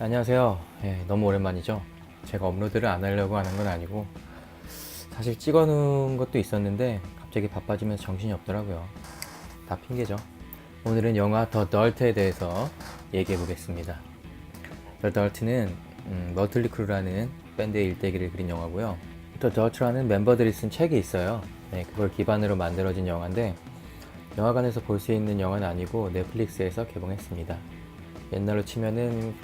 안녕하세요. 예, 너무 오랜만이죠. 제가 업로드를 안 하려고 하는 건 아니고 사실 찍어놓은 것도 있었는데 갑자기 바빠지면서 정신이 없더라고요. 다 핑계죠. 오늘은 영화 더 덜트에 대해서 얘기해 보겠습니다. 더 덜트는 음, 머틀리 크루라는 밴드의 일대기를 그린 영화고요. 더 덜트라는 멤버들이 쓴 책이 있어요. 네, 그걸 기반으로 만들어진 영화인데 영화관에서 볼 수 있는 영화는 아니고 넷플릭스에서 개봉했습니다. 옛날로 치면은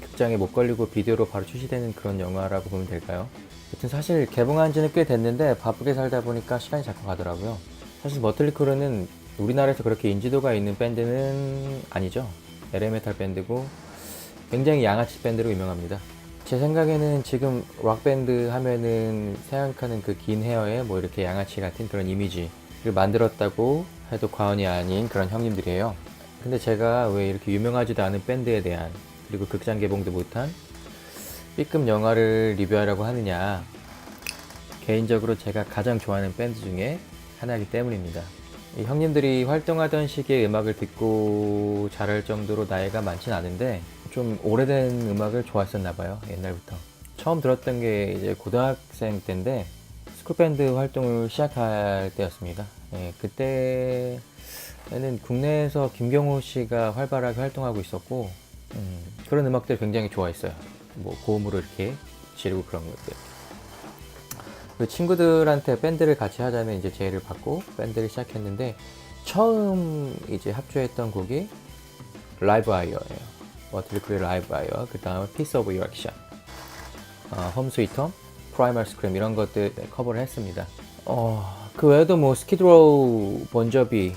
극장에 못 걸리고 비디오로 바로 출시되는 그런 영화라고 보면 될까요? 여튼 사실 개봉한 지는 꽤 됐는데 바쁘게 살다 보니까 시간이 자꾸 가더라고요. 사실 머틀리 크루는 우리나라에서 그렇게 인지도가 있는 밴드는 아니죠. LA 메탈 밴드고 굉장히 양아치 밴드로 유명합니다. 제 생각에는 지금 락밴드 하면은 생각하는 그 긴 헤어에 뭐 이렇게 양아치 같은 그런 이미지를 만들었다고 해도 과언이 아닌 그런 형님들이에요. 근데 제가 왜 이렇게 유명하지도 않은 밴드에 대한 그리고 극장 개봉도 못한 B급 영화를 리뷰하려고 하느냐. 개인적으로 제가 가장 좋아하는 밴드 중에 하나이기 때문입니다. 이 형님들이 활동하던 시기의 음악을 듣고 잘할 정도로 나이가 많진 않은데 좀 오래된 음악을 좋아했었나 봐요 옛날부터. 처음 들었던 게 이제 고등학생 때인데 스쿨밴드 활동을 시작할 때였습니다. 예, 그때는 국내에서 김경호 씨가 활발하게 활동하고 있었고 음, 그런 음악들 굉장히 좋아했어요 뭐 고음으로 이렇게 지르고 그런 것들 그 친구들한테 밴드를 같이 하자는 이제 제의를 받고 밴드를 시작했는데 처음 이제 합주했던 곡이 라이브 아이어예요. 머틀리 크루의 라이브 아이어, 그 다음에 피스 오브 유액션, 홈, 프라이멀 스크림 이런 것들 커버를 했습니다. 어, 그 외에도 뭐 스키드로우, 본저비,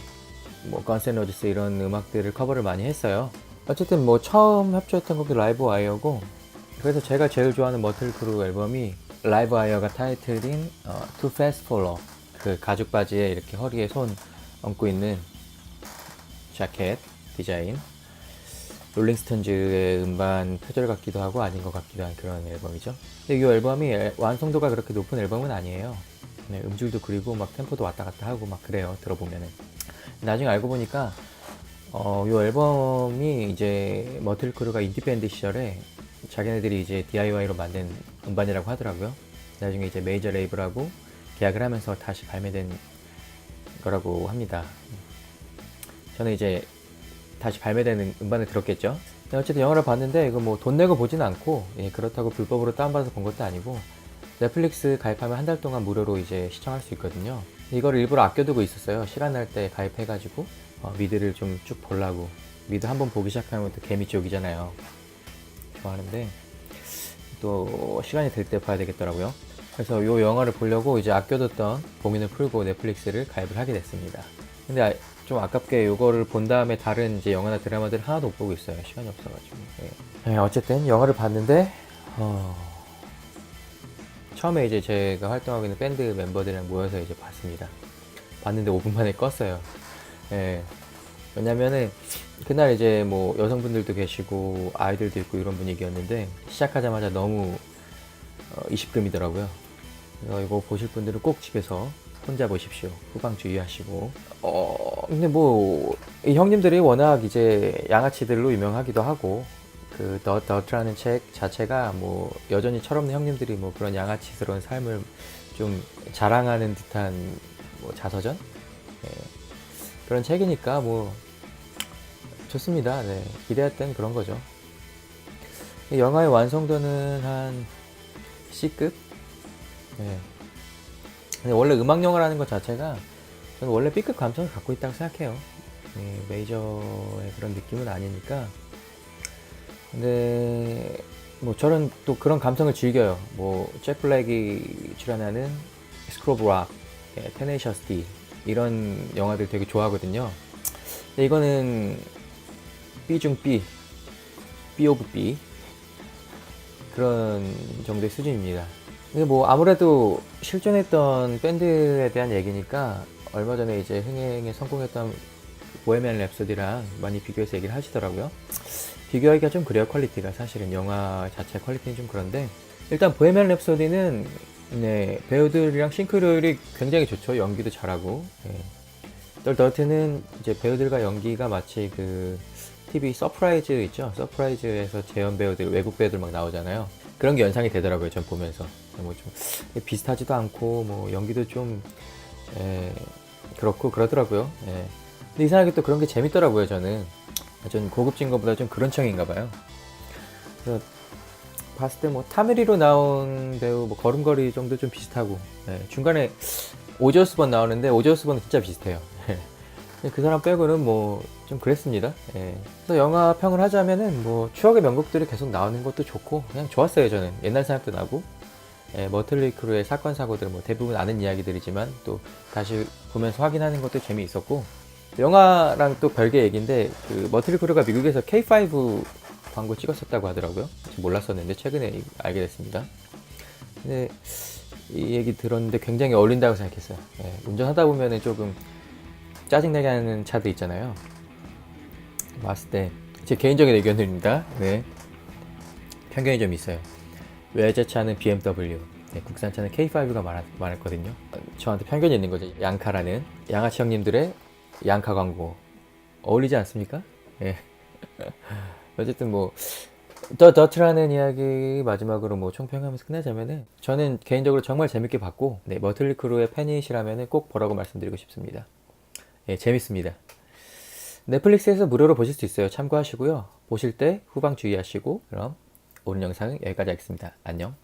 뭐 건센 로지스 이런 음악들을 커버를 많이 했어요. 어쨌든 뭐 처음 합주했던 곡이 라이브 아이어고 그래서 제가 제일 좋아하는 머틀 크루 앨범이 라이브 아이어가 타이틀인 어, Too Fast for Love 그 가죽 바지에 이렇게 허리에 손 얹고 있는 자켓 디자인 롤링스톤즈의 음반 표절 같기도 하고 아닌 것 같기도 한 그런 앨범이죠. 근데 이 앨범이 앨- 완성도가 그렇게 높은 앨범은 아니에요. 네, 음질도 그리고 막 템포도 왔다 갔다 하고 막 그래요. 들어보면은 나중에 알고 보니까 어, 이 앨범이 이제 머틀 크루가 인디밴드 시절에 자기네들이 이제 DIY로 만든 음반이라고 하더라고요. 나중에 이제 메이저 레이블하고 계약을 하면서 다시 발매된 거라고 합니다. 저는 이제 다시 발매되는 음반을 들었겠죠. 어쨌든 영화를 봤는데 이거 뭐 돈 내고 보진 않고 예, 그렇다고 불법으로 다운받아서 본 것도 아니고 넷플릭스 가입하면 한 달 동안 무료로 이제 시청할 수 있거든요. 이거를 일부러 아껴두고 있었어요. 시간 날 때 가입해가지고 어, 미드를 좀 쭉 보려고 미드 한번 보기 시작하면 또 개미 쪽이잖아요. 좋아하는데 또 시간이 될 때 봐야 되겠더라고요. 그래서 이 영화를 보려고 이제 아껴뒀던 고민을 풀고 넷플릭스를 가입을 하게 됐습니다. 근데 아- 좀 아깝게 이거를 본 다음에 다른 이제 영화나 드라마들을 하나도 못 보고 있어요. 시간이 없어가지고. 예. 네, 어쨌든 영화를 봤는데 어, 처음에 이제 제가 활동하고 있는 밴드 멤버들이랑 모여서 이제 봤습니다. 봤는데 5분 만에 껐어요. 예. 왜냐면은 그날 이제 뭐 여성분들도 계시고 아이들도 있고 이런 분위기였는데 시작하자마자 너무 어, 20금이더라고요. 그래서 이거 보실 분들은 꼭 집에서 혼자 보십시오. 후방 주의하시고. 어, 근데 뭐, 이 형님들이 워낙 이제 양아치들로 유명하기도 하고, 그, 더, 더트라는 책 자체가 뭐, 여전히 철없는 형님들이 뭐 그런 양아치스러운 삶을 좀 자랑하는 듯한 뭐 자서전? 예. 그런 책이니까 뭐, 좋습니다. 네. 기대했던 그런 거죠. 이 영화의 완성도는 한 C급? 네. 근데 원래 음악 영화라는 것 자체가 저는 원래 B급 감성을 갖고 있다고 생각해요. 네, 메이저의 그런 느낌은 아니니까. 근데 뭐 저는 또 그런 감성을 즐겨요. 뭐 잭 블랙이 출연하는 스크로브 락, 예, 테네셔스 D 이런 영화들 되게 좋아하거든요. 근데 이거는 B 중 B, B 오브 B 그런 정도의 수준입니다. 근데 뭐 아무래도 실존했던 밴드에 대한 얘기니까 얼마 전에 이제 흥행에 성공했던 보헤미안 랩소디랑 많이 비교해서 얘기를 하시더라고요. 비교하기가 좀 그래요 퀄리티가 사실은 영화 자체 퀄리티는 좀 그런데 일단 보헤미안 랩소디는 네, 배우들이랑 싱크로율이 굉장히 좋죠 연기도 잘하고 네. 덜 더트는 이제 배우들과 연기가 마치 그 TV 서프라이즈 있죠? 서프라이즈에서 재연 배우들, 외국 배우들 막 나오잖아요. 그런 게 연상이 되더라고요, 전 보면서. 뭐 좀 비슷하지도 않고, 뭐 연기도 좀, 에, 그렇고, 그러더라고요. 예. 근데 이상하게 또 그런 게 재밌더라고요, 저는. 전 고급진 것보다 좀 그런 청인가 봐요. 그래서 봤을 때 뭐 타메리로 나온 배우 뭐 걸음걸이 정도 좀 비슷하고 예, 중간에 오저스번 나오는데 오저스번은 진짜 비슷해요. 예. 근데 그 사람 빼고는 뭐 좀 그랬습니다. 예. 그래서 영화 평을 하자면은 뭐 추억의 명곡들이 계속 나오는 것도 좋고 그냥 좋았어요 저는 옛날 생각도 나고 예, 머틀리 크루의 사건 사고들 뭐 대부분 아는 이야기들이지만 또 다시 보면서 확인하는 것도 재미있었고 영화랑 또 별개 얘기인데 그 머틀리 크루가 미국에서 K5 광고 찍었었다고 하더라고요. 저 몰랐었는데 최근에 알게 됐습니다. 근데 이 얘기 들었는데 굉장히 어울린다고 생각했어요. 예, 운전하다 보면은 조금 짜증나게 하는 차들 있잖아요. 봤을 때 제 개인적인 의견입니다. 네. 편견이 좀 있어요. 외제차는 BMW, 네, 국산차는 K5가 많았, 많았거든요. 어, 저한테 편견이 있는 거죠. 양카라는 양아치 형님들의 양카 광고 어울리지 않습니까? 예. 어쨌든 뭐 더 더트라는 이야기 마지막으로 뭐 총평하면서 끝내자면은 저는 개인적으로 정말 재밌게 봤고 네, 머틀리 크루의 팬이시라면은 꼭 보라고 말씀드리고 싶습니다. 예, 재밌습니다. 넷플릭스에서 무료로 보실 수 있어요. 참고하시고요. 보실 때 후방 주의하시고 그럼 오늘 영상은 여기까지 하겠습니다. 안녕.